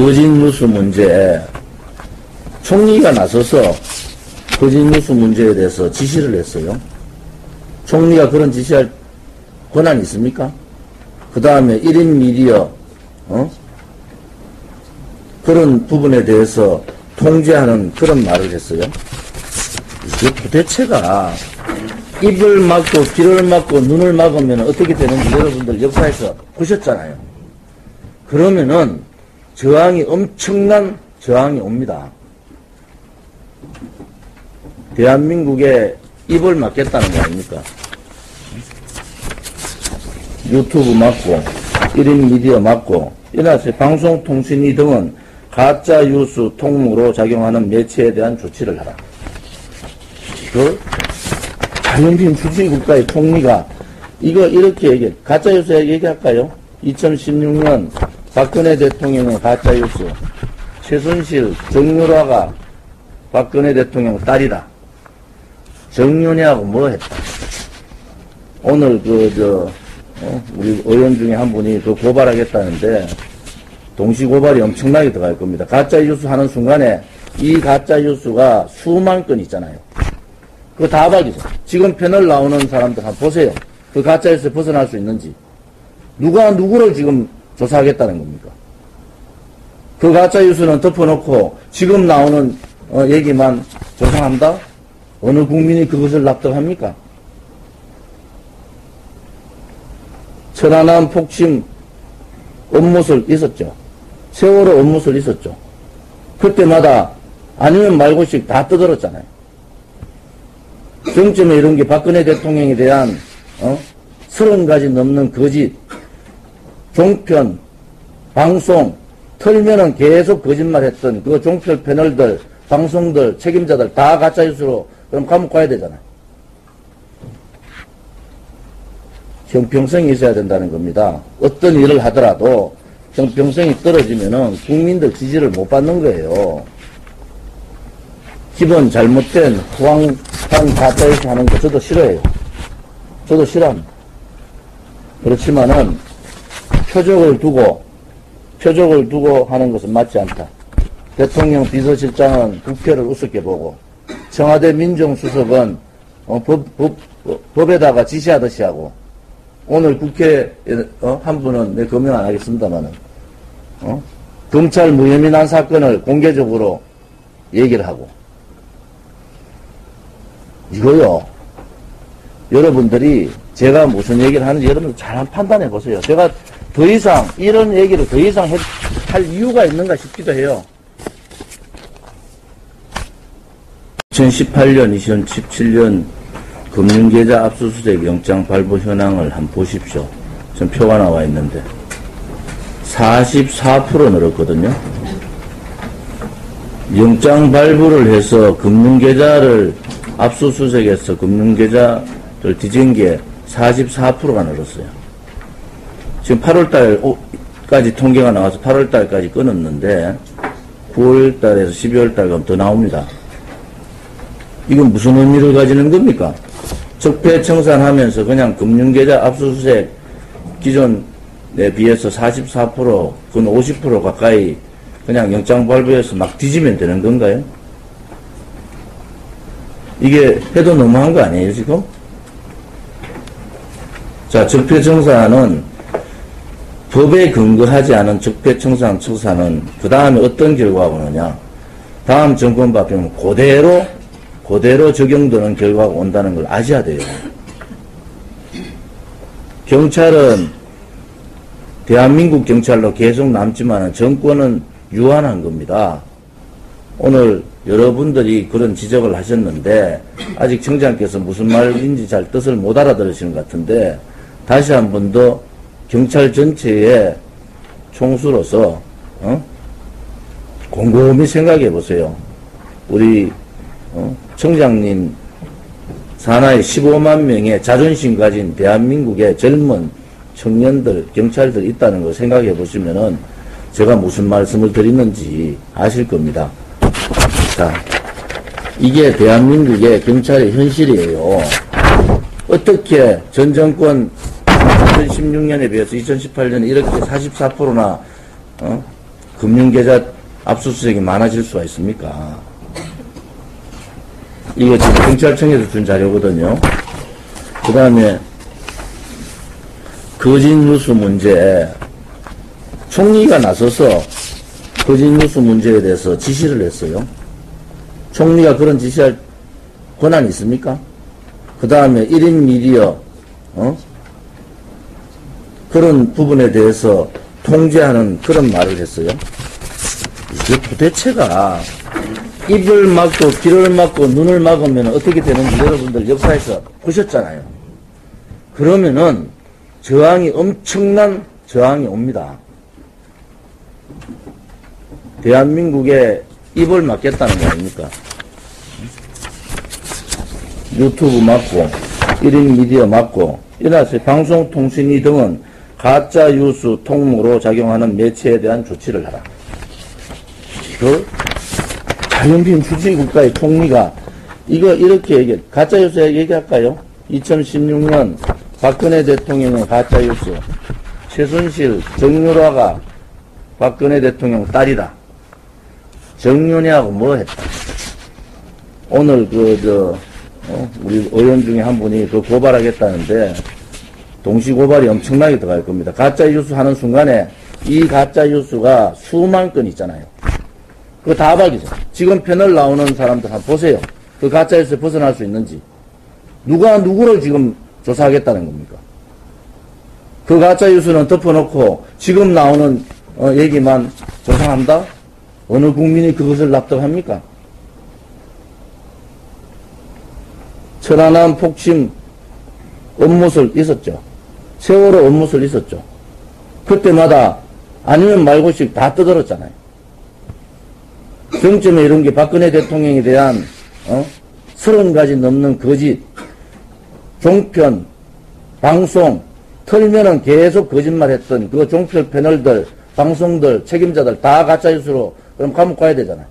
거짓 뉴스 문제 총리가 나서서 거짓 뉴스 문제에 대해서 지시를 했어요. 총리가 그런 지시할 권한이 있습니까? 그 다음에 1인 미디어, 어? 그런 부분에 대해서 통제하는 그런 말을 했어요. 이게 도대체가 입을 막고 귀를 막고 눈을 막으면 어떻게 되는지 여러분들 역사에서 보셨잖아요. 그러면은 저항이 엄청난 저항이 옵니다. 대한민국에 입을 막겠다는 거 아닙니까? 유튜브 막고 1인 미디어 막고 이나서 방송통신위 등은 가짜 뉴스 통로로 작용하는 매체에 대한 조치를 하라. 그 자연빈 주지 국가의 총리가 이거 이렇게 얘기해. 가짜 뉴스 얘기할까요? 2016년 박근혜 대통령의 가짜 뉴스. 최순실, 정유라가 박근혜 대통령 딸이다. 정윤이하고 뭐 했다. 오늘 그, 저, 어? 우리 의원 중에 한 분이 그 고발하겠다는데, 동시 고발이 엄청나게 들어갈 겁니다. 가짜 뉴스 하는 순간에 이 가짜 뉴스가 수만 건 있잖아요. 그거 다 박이죠. 지금 패널 나오는 사람들 한번 보세요. 그 가짜 뉴스에 벗어날 수 있는지. 누가 누구를 지금 조사하겠다는 겁니까? 그 가짜 뉴스는 덮어놓고 지금 나오는 어, 얘기만 조사한다? 어느 국민이 그것을 납득합니까? 천안함 폭침 업무술 있었죠. 세월호 업무술 있었죠. 그때마다 아니면 말고씩 다 떠들었잖아요. 정점에 이런 게 박근혜 대통령에 대한 어? 30가지 넘는 거짓, 종편, 방송, 털면은 계속 거짓말 했던 그 종편 패널들, 방송들, 책임자들 다 가짜뉴스로 그럼 감옥 가야 되잖아요. 형평성이 있어야 된다는 겁니다. 어떤 일을 하더라도 형평성이 떨어지면은 국민들 지지를 못 받는 거예요. 기본 잘못된 후황한 가짜뉴스 하는 거 저도 싫어해요. 저도 싫어합니다. 그렇지만은 표적을 두고 표적을 두고 하는 것은 맞지 않다. 대통령 비서실장은 국회를 우습게 보고 청와대 민정수석은 어, 법, 법, 법에다가 지시하듯이 하고 오늘 국회 어, 한 분은 내 검명 안 하겠습니다만은 어? 검찰 무혐의 난 사건을 공개적으로 얘기를 하고 이거요 여러분들이 제가 무슨 얘기를 하는지 여러분 잘 판단해 보세요. 제가 더 이상 이런 얘기를 더 이상 해, 할 이유가 있는가 싶기도 해요. 2018년, 2017년 금융계좌 압수수색 영장 발부 현황을 한번 보십시오. 전 표가 나와 있는데 44% 늘었거든요. 영장 발부를 해서 금융계좌를 압수수색해서 금융계좌를 뒤진 게 44%가 늘었어요. 지금 8월달까지 통계가 나와서 8월달까지 끊었는데 9월달에서 12월달 가면 더 나옵니다. 이건 무슨 의미를 가지는 겁니까? 적폐청산하면서 그냥 금융계좌 압수수색 기존에 비해서 44%, 그건 50% 가까이 그냥 영장 발부해서 막 뒤지면 되는 건가요? 이게 해도 너무한 거 아니에요, 지금? 자, 적폐청산은 법에 근거하지 않은 적폐청산 청산은 그 다음에 어떤 결과가 오느냐? 다음 정권 바뀌면 그대로 그대로 적용되는 결과가 온다는 걸 아셔야 돼요. 경찰은 대한민국 경찰로 계속 남지만 정권은 유한한 겁니다. 오늘 여러분들이 그런 지적을 하셨는데 아직 청장께서 무슨 말인지 잘 뜻을 못 알아들으시는 것 같은데 다시 한 번 더 경찰 전체의 총수로서 어? 곰곰이 생각해 보세요. 우리 어? 청장님 산하에 15만 명의 자존심 가진 대한민국의 젊은 청년들, 경찰들 있다는 걸 생각해 보시면은 제가 무슨 말씀을 드리는지 아실 겁니다. 자, 이게 대한민국의 경찰의 현실이에요. 어떻게 전 정권 2016년에 비해서 2018년에 이렇게 44%나 어? 금융계좌 압수수색이 많아질 수가 있습니까? 이거 지금 경찰청에서 준 자료거든요. 그 다음에 거짓 뉴스 문제 총리가 나서서 거짓 뉴스 문제에 대해서 지시를 했어요. 총리가 그런 지시할 권한이 있습니까? 그 다음에 1인 미디어, 어? 그런 부분에 대해서 통제하는 그런 말을 했어요. 이게 도대체가 입을 막고 귀를 막고 눈을 막으면 어떻게 되는지 여러분들 역사에서 보셨잖아요. 그러면은 저항이 엄청난 저항이 옵니다. 대한민국에 입을 막겠다는 거 아닙니까? 유튜브 막고 1인 미디어 막고 이나서 방송통신위 등은 가짜 뉴스 통로로 작용하는 매체에 대한 조치를 하라. 그 자연빈 주지 국가의 총리가 이거 이렇게 얘기 가짜 뉴스 얘기할까요? 2016년 박근혜 대통령의 가짜 뉴스 최순실 정유라가 박근혜 대통령 딸이다. 정윤이하고 뭐 했다. 오늘 그, 저, 어? 우리 의원 중에 한 분이 그 고발하겠다는데, 동시 고발이 엄청나게 들어갈 겁니다. 가짜 뉴스 하는 순간에 이 가짜 뉴스가 수만 건 있잖아요. 그거 다 박이죠. 지금 패널 나오는 사람들 한번 보세요. 그 가짜 뉴스에 벗어날 수 있는지. 누가 누구를 지금 조사하겠다는 겁니까? 그 가짜 뉴스는 덮어놓고 지금 나오는 어, 얘기만 조사한다? 어느 국민이 그것을 납득합니까? 천안함 폭침 업무설 있었죠. 세월호 업무설 있었죠. 그때마다 아니면 말고씩 다 떠들었잖아요. 정점에 이런 게 박근혜 대통령에 대한 어? 30가지 넘는 거짓, 종편, 방송, 털면은 계속 거짓말했던 그 종편 패널들, 방송들, 책임자들 다 가짜 뉴스로 그럼 감옥 가야 되잖아요.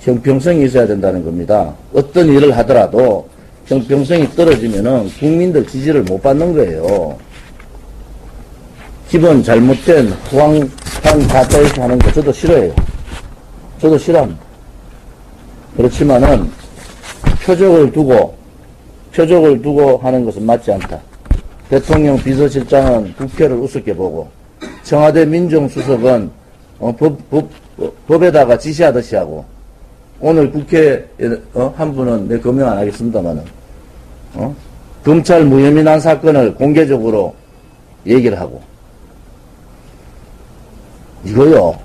형평성이 있어야 된다는 겁니다. 어떤 일을 하더라도 형평성이 떨어지면은 국민들 지지를 못 받는 거예요. 기본 잘못된 후황한 가짜에서 하는 거 저도 싫어해요. 저도 싫어합니다. 그렇지만은 표적을 두고 표적을 두고 하는 것은 맞지 않다. 대통령 비서실장은 국회를 우습게 보고 청와대 민정수석은 어, 법, 법, 법에다가 지시하듯이 하고 오늘 국회에 어, 한 분은 내 검명 안 하겠습니다만은 어? 검찰 무혐의 난 사건을 공개적으로 얘기를 하고. 이거요.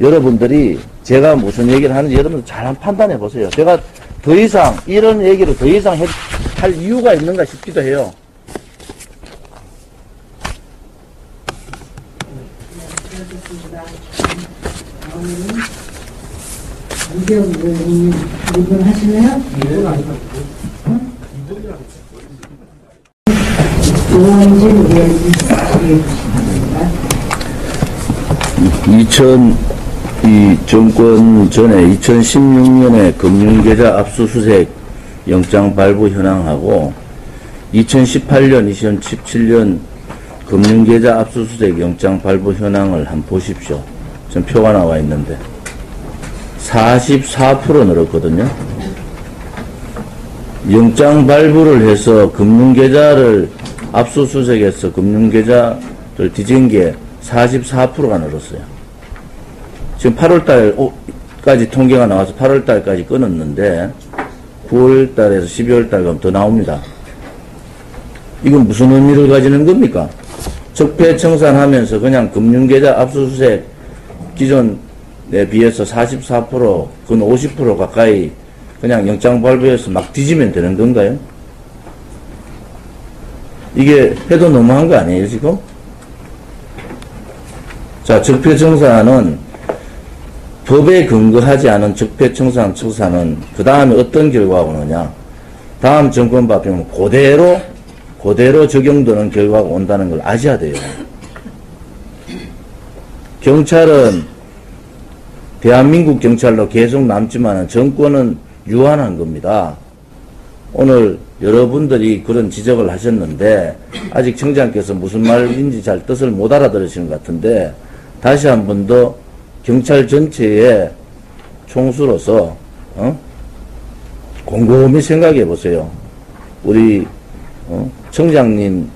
여러분들이 제가 무슨 얘기를 하는지 여러분 잘 판단해 보세요. 제가 더 이상 이런 얘기를 더 이상 해, 할 이유가 있는가 싶기도 해요 이재용 의원님 이분 하실래요? 조원진 의원님 소개해 주시기 바랍니다. 2000, 이 정권 전에 2016년에 금융계좌 압수수색 영장 발부 현황하고 2018년, 2017년 금융계좌 압수수색 영장 발부 현황을 한번 보십시오. 지금 표가 나와 있는데 44% 늘었거든요. 영장 발부를 해서 금융계좌를 압수수색해서 금융계좌를 뒤진 게 44%가 늘었어요. 지금 8월달까지 통계가 나와서 8월달까지 끊었는데 9월달에서 12월달 가면 더 나옵니다. 이건 무슨 의미를 가지는 겁니까? 적폐청산하면서 그냥 금융계좌 압수수색 기존 에 비해서 44%, 근 50% 가까이 그냥 영장 발부해서 막 뒤지면 되는 건가요? 이게 해도 너무한 거 아니에요, 지금? 자, 적폐청산은 법에 근거하지 않은 적폐청산 청산은 그 다음에 어떤 결과가 오느냐? 다음 정권 발표는 그대로 그대로 적용되는 결과가 온다는 걸 아셔야 돼요. 경찰은 대한민국 경찰로 계속 남지만 정권은 유한한 겁니다. 오늘 여러분들이 그런 지적을 하셨는데 아직 청장께서 무슨 말인지 잘 뜻을 못 알아들으시는 것 같은데 다시 한 번 더 경찰 전체의 총수로서 어? 곰곰이 생각해 보세요. 우리 어? 청장님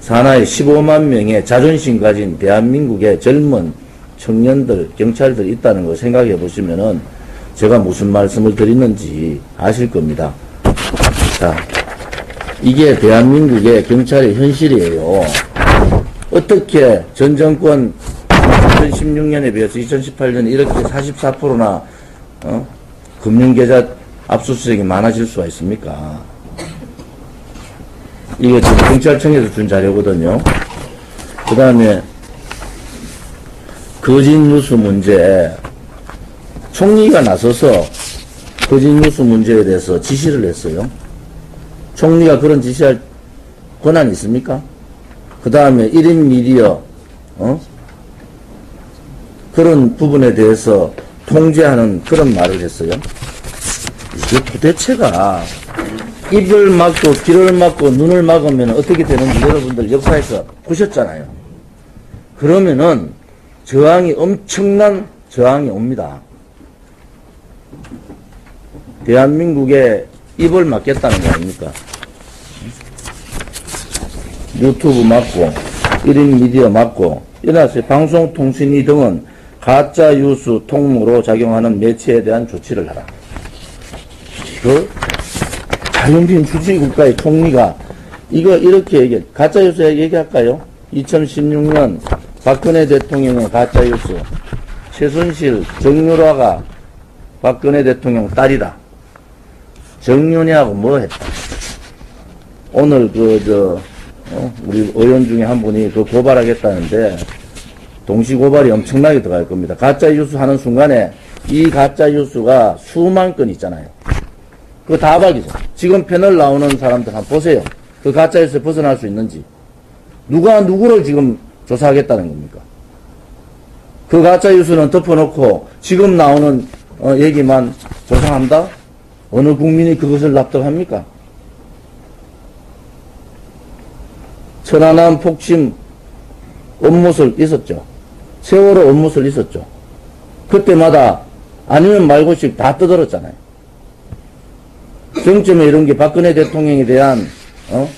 산하에 15만 명의 자존심 가진 대한민국의 젊은 청년들, 경찰들 있다는 거 생각해 보시면은 제가 무슨 말씀을 드리는지 아실 겁니다. 자, 이게 대한민국의 경찰의 현실이에요. 어떻게 전 정권 2016년에 비해서 2018년에 이렇게 44%나 어? 금융계좌 압수수색이 많아질 수가 있습니까? 이게 지금 경찰청에서 준 자료거든요. 그 다음에 거짓 뉴스 문제 총리가 나서서 거짓 뉴스 문제에 대해서 지시를 했어요. 총리가 그런 지시할 권한이 있습니까? 그 다음에 1인 미디어 어? 그런 부분에 대해서 통제하는 그런 말을 했어요. 이게 도대체가 입을 막고 귀를 막고 눈을 막으면 어떻게 되는지 여러분들 역사에서 보셨잖아요. 그러면은 저항이 엄청난 저항이 옵니다. 대한민국에 입을 막겠다는 거 아닙니까? 유튜브 막고 1인 미디어 막고 일어나서 방송통신위 등은 가짜 뉴스 통로로 작용하는 매체에 대한 조치를 하라. 이거 자연주의 주지국가의 총리가 이거 이렇게 얘기해. 가짜 뉴스 얘기할까요? 2016년 박근혜 대통령의 가짜 뉴스. 최순실, 정유라가 박근혜 대통령 딸이다. 정윤이하고 뭐 했다. 오늘 그, 저, 어? 우리 의원 중에 한 분이 그 고발하겠다는데 동시 고발이 엄청나게 들어갈 겁니다. 가짜 뉴스 하는 순간에 이 가짜 뉴스가 수만 건 있잖아요. 그거 다 박이죠. 지금 패널 나오는 사람들 한번 보세요. 그 가짜 뉴스에 벗어날 수 있는지. 누가 누구를 지금 조사하겠다는 겁니까? 그 가짜 뉴스는 덮어놓고 지금 나오는 어, 얘기만 조사한다? 어느 국민이 그것을 납득합니까? 천안함 폭침 업무설 있었죠. 세월호 업무설 있었죠. 그때마다 아니면 말고씩 다 떠들었잖아요. 정점에 이런 게 박근혜 대통령에 대한 어?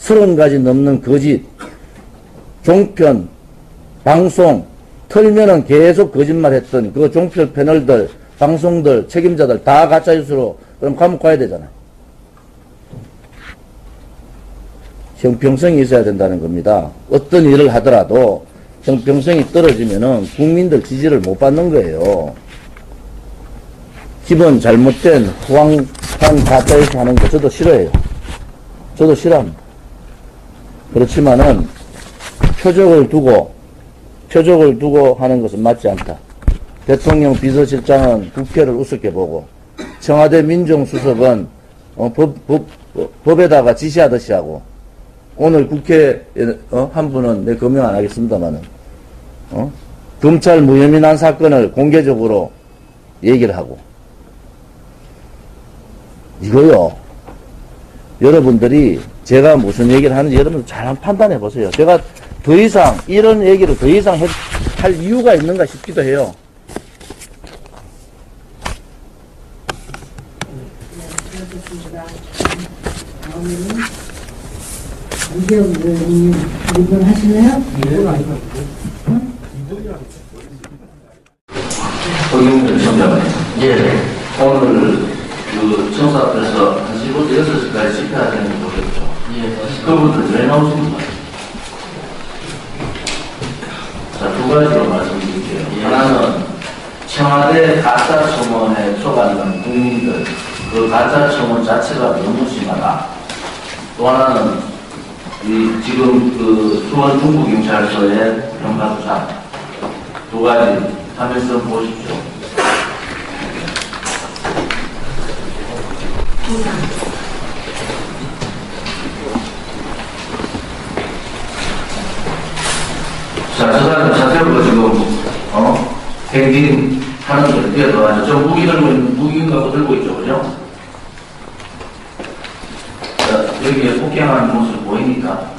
30가지 넘는 거짓, 종편, 방송, 털면은 계속 거짓말 했던 그 종편 패널들, 방송들, 책임자들 다 가짜 뉴스로 그럼 감옥 가야 되잖아요. 형평성이 있어야 된다는 겁니다. 어떤 일을 하더라도 형평성이 떨어지면은 국민들 지지를 못 받는 거예요. 기본 잘못된 후황한 가짜에서 하는 거 저도 싫어해요. 저도 싫어합니다. 그렇지만은 표적을 두고 표적을 두고 하는 것은 맞지 않다. 대통령 비서실장은 국회를 우습게 보고 청와대 민정수석은 어, 법, 법, 법에다가 지시하듯이 하고 오늘 국회에 어, 한 분은 내 검명 안 하겠습니다만은 어? 검찰 무혐의 난 사건을 공개적으로 얘기를 하고 이거요 여러분들이 제가 무슨 얘기를 하는지 여러분 잘 판단해 보세요 제가 더 이상 이런 얘기를 더 이상 해, 할 이유가 있는가 싶기도 해요? 허경준 청장님. 예. 오늘 그 청사 앞에서 한 15대 6시까지 집회하는 거 모르겠죠. 예. 그분들 왜 나오십니까? 자, 두 가지로 말씀드릴게요. 하나는 청와대 가짜 청원에 초과하는 국민들, 그 가짜 청원 자체가 너무 심하다. 또 하나는 이 지금 그 수원 중부경찰서의 평가수사 두 가지 하면서 보십시오. 자, 저 사람 자체로 지금, 어? 행진 하는 걸 뛰어들어가죠. 저 무기 들고 있는, 무기 갖고 들고 있죠, 그죠? 여기에 폭행하는 모습 보입니까?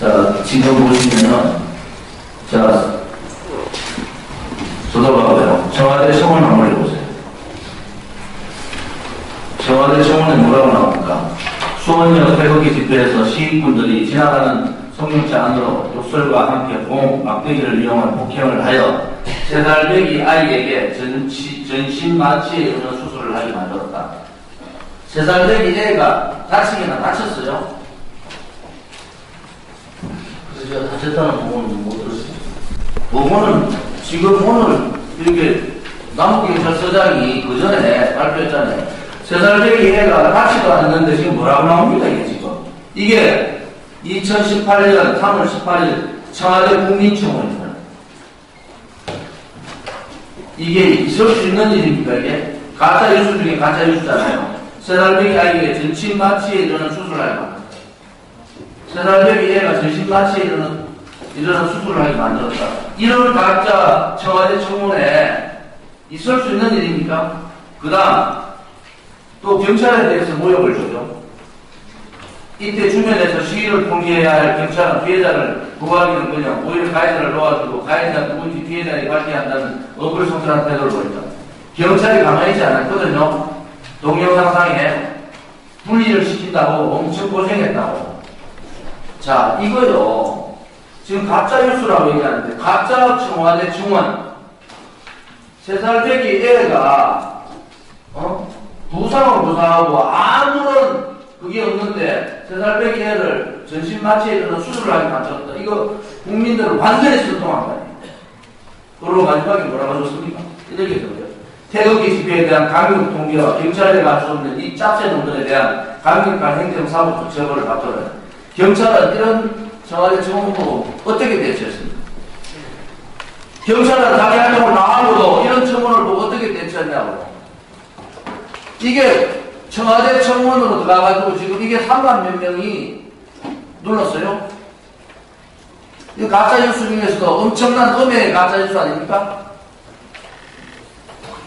자, 지금 보시면은, 자, 저도봐요. 청와대 청원 한번 해보세요. 청와대 청원에 뭐라고 나옵니까? 수원역 태극기 집회에서 시민분들이 지나가는 성명차 안으로 욕설과 함께 봉, 막대기를 이용한 폭행을 하여 세살배기 아이에게 전치, 전신마취에 이르는 수술을 하게 만들었다. 세살배기 애가 다치기나 다쳤어요? 그래서 다쳤다는 부모는 못 들었어요. 부모는 지금 오늘 이렇게 남북경찰서장이 그 전에 발표했잖아요. 세살배기 애가 다치도 않았는데 지금 뭐라고 나옵니까, 이게 지금? 이게 2018년 3월 18일 청와대 국민청원입니다. 이게 있을 수 있는 일입니까, 이게? 가짜 뉴스 중에 가짜 뉴스잖아요. 세살배기 아이에게 전신 마취에 이르는 수술을 하게 만들었다. 세살배기 애가 전신 마취에 이르는, 이르는 수술을 하게 만들었다. 이런 가짜 청와대 청원에 있을 수 있는 일입니까? 그 다음, 또 경찰에 대해서 모욕을 주죠. 이때 주변에서 시위를 통제해야 할 경찰은 피해자를 구하기는 그냥 오히려 가해자를 도와주고 가해자 누군지 피해자에 관계한다는 어불성설한 태도를 보였다. 경찰이 가만히 있지 않았거든요. 동영상상에 분리를 시킨다고 엄청 고생했다고. 자, 이거요. 지금 가짜 뉴스라고 얘기하는데 가짜 청와대 증원 세살배기 애가 어? 부상을 부상하고 아무런 그게 없는데 세살배기 애를 전신 마취에 이르는 수술을 하게 만들었다. 이거 국민들을 완전히 설동한 거 아니에요. 그리고 마지막에 뭐라고 하셨습니까? 이렇게 써요. 태극기 집회에 대한 강력 통제와 경찰에 없는 이 짭새 놈들에 대한 강력한 행정사법 처벌을 받도록. 경찰은 이런 청와대 청원보고 어떻게 대처했습니까? 경찰은 자기 활동을 나하고도 이런 청원을 보고 어떻게 대처했냐고. 이게 청와대 청원으로 들어가가지고 지금 이게 3만 몇 명이 눌렀어요. 이 가짜 뉴스 중에서도 엄청난 음해의 가짜 뉴스 아닙니까?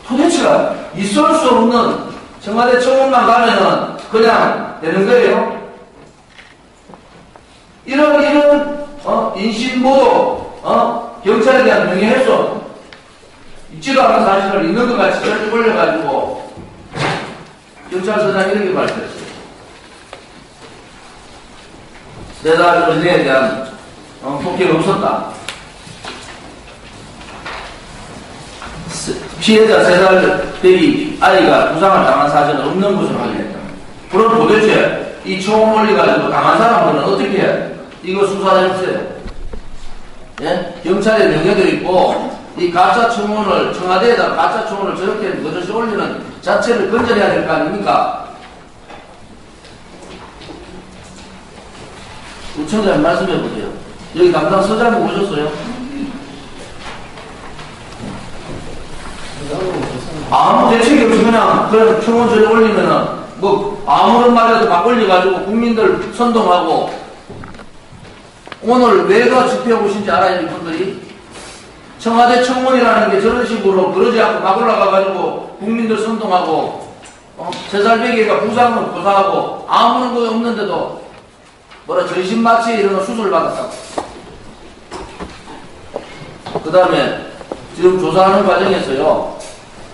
도대체가 있을 수 없는 청와대 청원만 가면은 그냥 되는 거예요. 이런 이런 어? 인신보도 어? 경찰에 대한 명예훼손 있지도 않은 사실을 있는 것 같이 썰 올려가지고 경찰서장이 이렇게 발표했어요. 세달 어린애에 대한 어, 폭행이 없었다. 세- 피해자 세달 대기 아이가 부상을 당한 사실은 없는 것으로 확인했다. 그럼 도대체 이 총을 올려가지고 당한 사람들은 어떻게 해? 이거 수사해주세요. 예? 경찰의 명예도 있고 이 가짜 청원을 청와대에다 가짜 청원을 저렇게 거저시 올리는 자체를 건져내야 될 거 아닙니까? 구청장 말씀해 보세요. 여기 담당 서장님 오셨어요? 아무 대책이 없이 그냥 그런 청원 저리 올리면은 뭐 아무런 말이라도 막 올려가지고 국민들 선동하고 오늘 왜가 집회 오신지 알아요 이분들이? 청와대 청문이라는 게 저런 식으로 그러지 않고 막 올라가가지고 국민들 선동하고 어? 세살배기가 부상을 부상하고 아무런 거 없는데도 뭐라 전신마취에 이런 수술을 받았다고. 그 다음에 지금 조사하는 과정에서요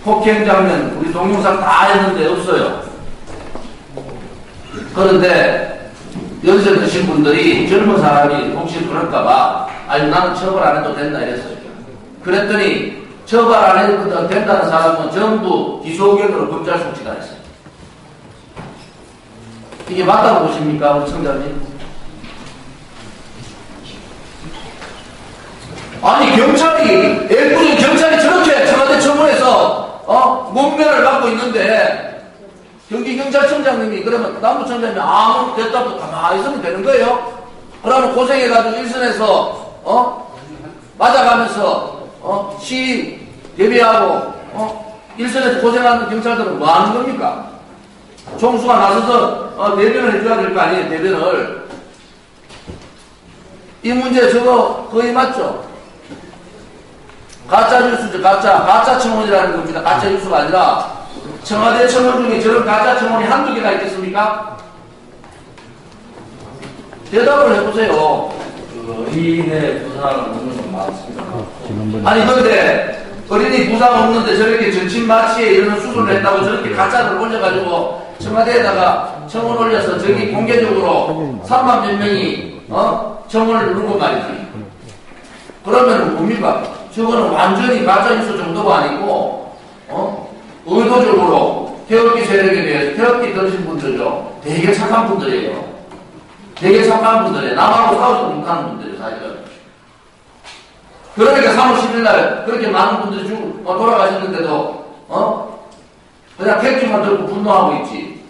폭행 장면 우리 동영상 다 했는데 없어요. 그런데 연세 드신 분들이 젊은 사람이 혹시 그럴까봐 아니 나는 처벌 안 해도 된다 이랬어요 그랬더니 처벌 안 해도 된다는 사람은 전부 기소 의견으로 검찰 송치가 했어요. 이게 맞다고 보십니까, 우리 청장님? 아니 경찰이 애꿎은 경찰이 저렇게 청와대 청문회에서 어 문면을 받고 있는데 경기 경찰청장님이 그러면 남부청장님이 아무 대답도 가만히 있으면 되는 거예요? 그러면 고생해가지고 일선에서 어 맞아가면서 어, 시 대비하고 어, 일선에서 고생하는 경찰들은 뭐 하는 겁니까? 총수가 나서서 어, 대변을 해줘야 될 거 아니에요, 대변을. 이 문제 저거 거의 맞죠? 가짜 뉴스죠, 가짜. 가짜 청원이라는 겁니다. 가짜 뉴스가 아니라 청와대 청원 중에 저런 가짜 청원이 한두 개가 있겠습니까? 대답을 해보세요. 그 의인의 부상을 얻는 건 맞습니다. 아니 근데 어린이 부상 없는데 저렇게 전신 마취에 이런 수술을 했다고 저렇게 가짜를 올려가지고 청와대에다가 청원 올려서 저기 공개적으로 3만 몇 명이 어? 청원을 누른 거 말이지. 그러면 뭡니까? 저거는 완전히 가짜 뉴스 정도가 아니고 어? 의도적으로 태극기 세력에 대해서 태극기 들으신 분들요 되게 착한 분들이에요. 되게 착한 분들이에요. 남하고 싸우지 못하는 분들이에요 사실은. 그러니까 3월 10일 날 그렇게 많은 분들이 죽, 어, 돌아가셨는데도, 어? 그냥 캡처만 들고 분노하고 있지.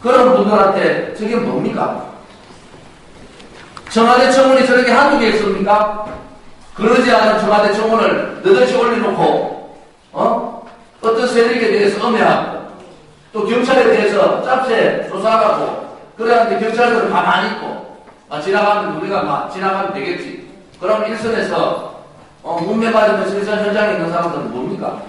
그런 분들한테 저게 뭡니까? 청와대 청원이 저렇게 한두 개 있습니까? 그러지 않은 청와대 청원을 너듯이 올려놓고, 어? 어떤 세력에 대해서 엄해하고, 또 경찰에 대해서 짭새 조사하고, 그래야지 경찰들은 가만히 있고, 아, 지나가면 우리가 막 지나가면 되겠지. 그럼 일선에서 어, 문매 맞으면서 일선 현장에 있는 사람들은 뭡니까?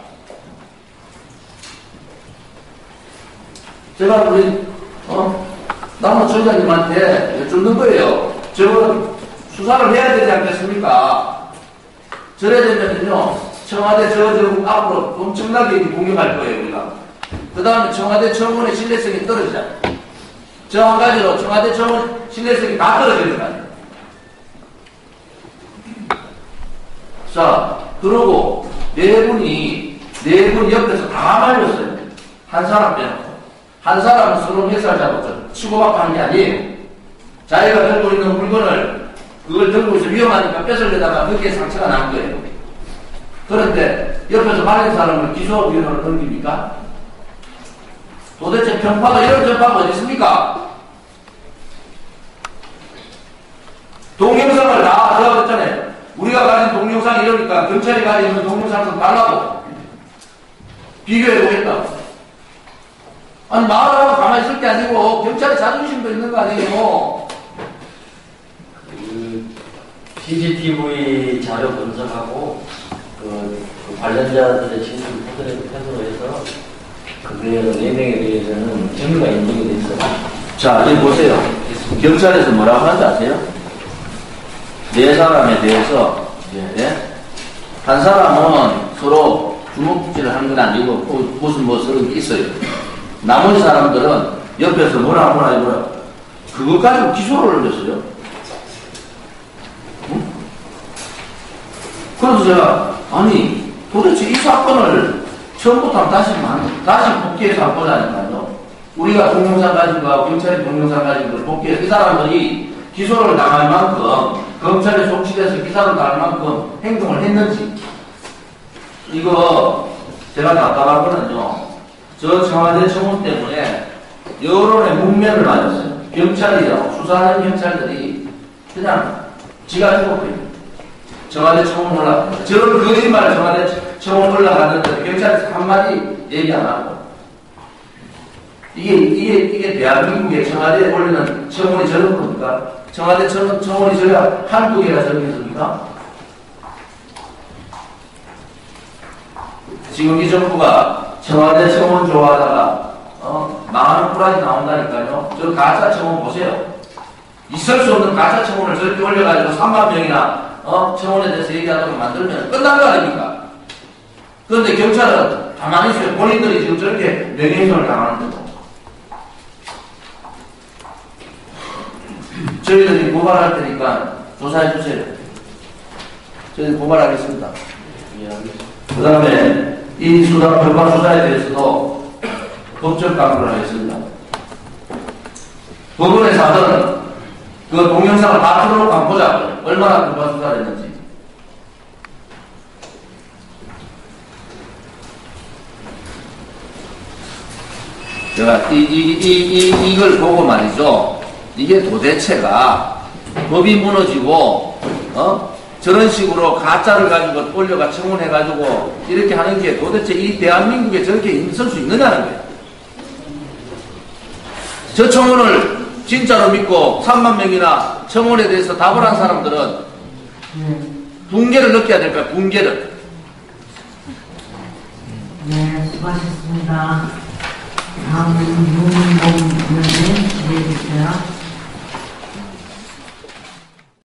제가 우리 어, 남은 총장님한테 여쭙는 거예요. 저거 수사를 해야 되지 않겠습니까? 저래 되면요 청와대 저, 저 앞으로 엄청나게 공격할 거예요 우리가. 그 다음에 청와대 청원의 신뢰성이 떨어지잖아요. 저 한 가지로 청와대 청원 신뢰성이 다 떨어지는 거 아니에요. 자, 그러고 네 분이 네 분 옆에서 다 말렸어요. 한 사람 빼놓고. 한 사람은 서로 멱살 잡았죠. 치고받고 하는 게 아니에요. 자기가 들고 있는 물건을 그걸 들고 있어 위험하니까 뺏으려다가 거기에 상처가 난 거예요. 그런데 옆에서 말린 사람을 기소위원회로 넘깁니까? 도대체 평파가 이런 평파가 어디 있습니까? 동영상을 다 그랬잖아요. 우리가 가진 동영상 이러니까 경찰이 있는 동영상 좀 달라고 비교해 보겠다. 아니 말하고 가만히 있을 게 아니고 경찰의 자존심도 있는 거 아니에요. 그 CCTV 자료 분석하고 그, 그 관련자들의 진술 토대로 해서 그네 명에 대해서는 혐의가 인정이 됐어요. 자, 여기 보세요. 경찰에서 뭐라고 하는지 아세요? 네 사람에 대해서 예? 한 사람은 서로 주먹질을 하는 건 아니고 뭐 무슨 뭐 서로 있어요. 나머지 사람들은 옆에서 뭐라 뭐라 뭐라 그것 가지고 기소를 올렸어요. 응? 그래서 제가 아니 도대체 이 사건을 처음부터 다시 만 다시 복귀해서 한 거라니까요. 우리가 동영상 가진 거하고 경찰이 동영상 가진 걸 복귀해서 이 사람들이 기소를 당할 만큼 검찰에 송치돼서 기사를 당할 만큼 행동을 했는지 이거 제가 답답한 거는요. 저 청와대 청원 때문에 여론의 문면을 맞았어요. 경찰이요. 수사하는 경찰들이 그냥 지가 죽었거든요. 청와대 청원 올라 저런 거짓말을 청와대 청원 올라갔는데 경찰에서 한마디 얘기 안 하고 이게 이게 이게 대한민국의 청와대에 올리는 청원이 저런 겁니까? 청와대 청원, 청원이 저가 한두 개가 저런 있습니까? 지금 이 정부가 청와대 청원 좋아하다가 어, 망하는 꾸라지 나온다니까요. 저 가짜 청원 보세요. 있을 수 없는 가짜 청원을 저렇게 올려가지고 3만 명이나 어, 청원에 대해서 얘기하도록 만들면 끝난 거 아닙니까? 그런데 경찰은 가만히 있어요. 본인들이 지금 저렇게 명예훼손을 당하는데도. 저희들이 고발할 테니까 조사해 주세요. 저희 고발하겠습니다. 그 다음에 이 수사, 변방 수사에 대해서도 법적 강구를 하겠습니다. 법원의 사들은 그 동영상을 다 틀어놓고 보자. 얼마나 변방 수사를 했는지. 제가 이, 이, 이, 이, 이걸 보고 말이죠. 이게 도대체가 법이 무너지고, 어? 저런 식으로 가짜를 가지고 올려가 청원해가지고 이렇게 하는 게 도대체 이 대한민국에 저렇게 있을 수 있느냐는 거예요. 저 청원을 진짜로 믿고 3만 명이나 청원에 대해서 답을 한 사람들은 붕괴를 느껴야 될까요? 붕괴를. 수고하셨습니다. 다음은 유문봉 위원님 질의해 주세요.